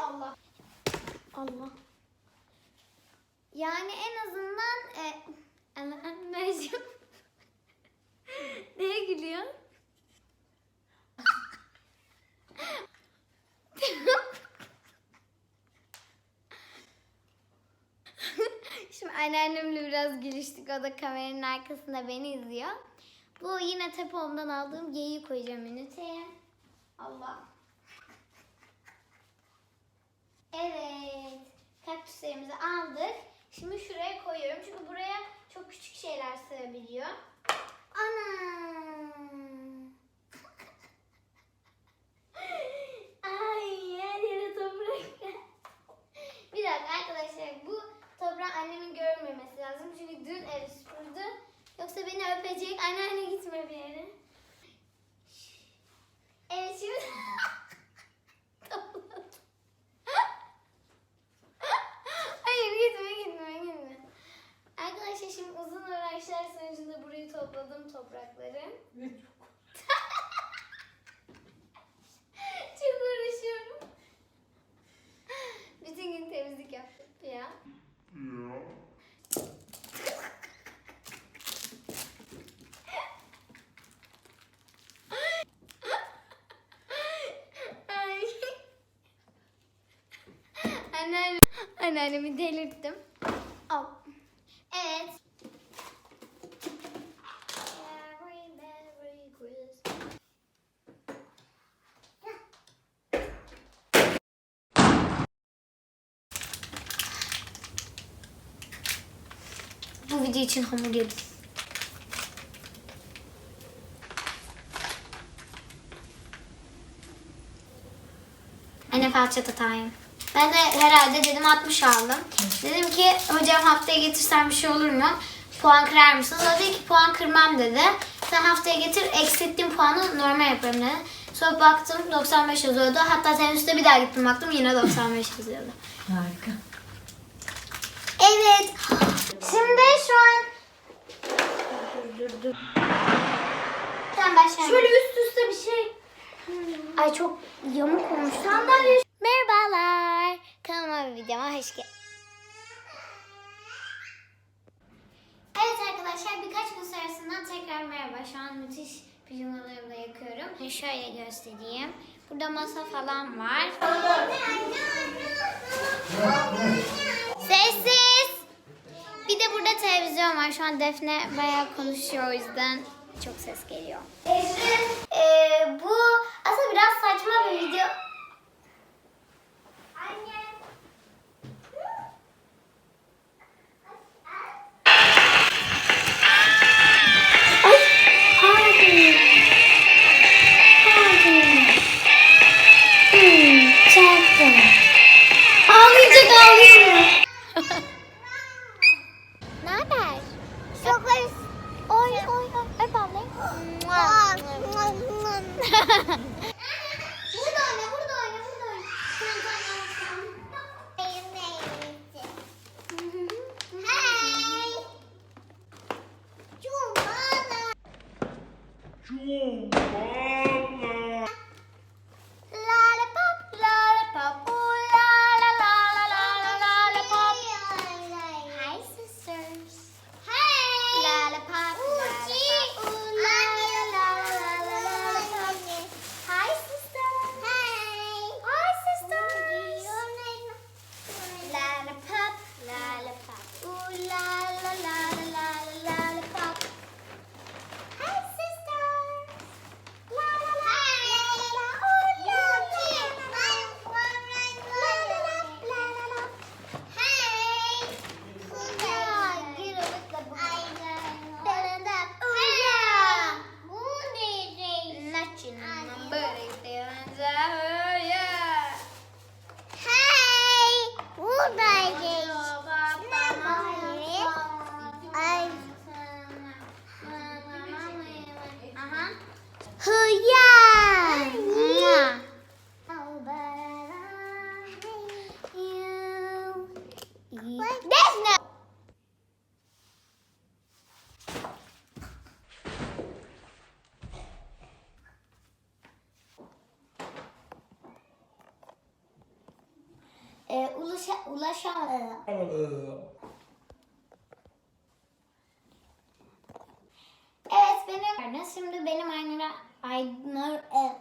Allah. Allah. Yani en azından e, Mercim. Neye gülüyor? Şimdi anneannemle biraz gülüştük. O da kameranın arkasında beni izliyor. Bu yine tepomdan aldığım geyiği koyacağım üniteye. Allah. Evet. Kaktüslerimizi aldık. Şimdi şuraya koyuyorum. Çünkü buraya çok küçük şeyler sığabiliyor. Ana. Ay her yere toprak. Bir dakika arkadaşlar bu toprağı annemin görmemesi lazım. Çünkü dün evi süpürdü. Yoksa beni öpecek. Anneanne gitme bir yere. Evet şimdi anneannemi delirttim. Al. Evet. Bu video için hamur yedim. Anne falçata time. Ben de herhalde dedim 60 aldım. Dedim ki hocam haftaya getirsen bir şey olur mu? Puan kırar mısınız? O dedi ki puan kırmam dedi. Sen haftaya getir eksilttiğim puanı normal yaparım dedi. Sonra baktım 95 yazıyordu. Hatta teneffüste bir daha gittim baktım yine 95 yazıyordu. Harika. Evet. Şimdi şu an... Dur dur dur. Sen başla. Şöyle üst üste bir şey. Ay çok yamuk olmuş. Sandalye. Merhabalar. Kanalıma ve videoma hoş geldiniz. Evet arkadaşlar birkaç gün sonrasından tekrar merhaba. Şu an müthiş pijamalarımı da yakıyorum. Şöyle göstereyim. Burada masa falan var. Sessiz. Bir de burada televizyon var. Şu an Defne bayağı konuşuyor o yüzden çok ses geliyor. Ee, bu Trung Hoa ulaşa, ulaşa, Evet benim. Şimdi benim Aynur'a Aynur e,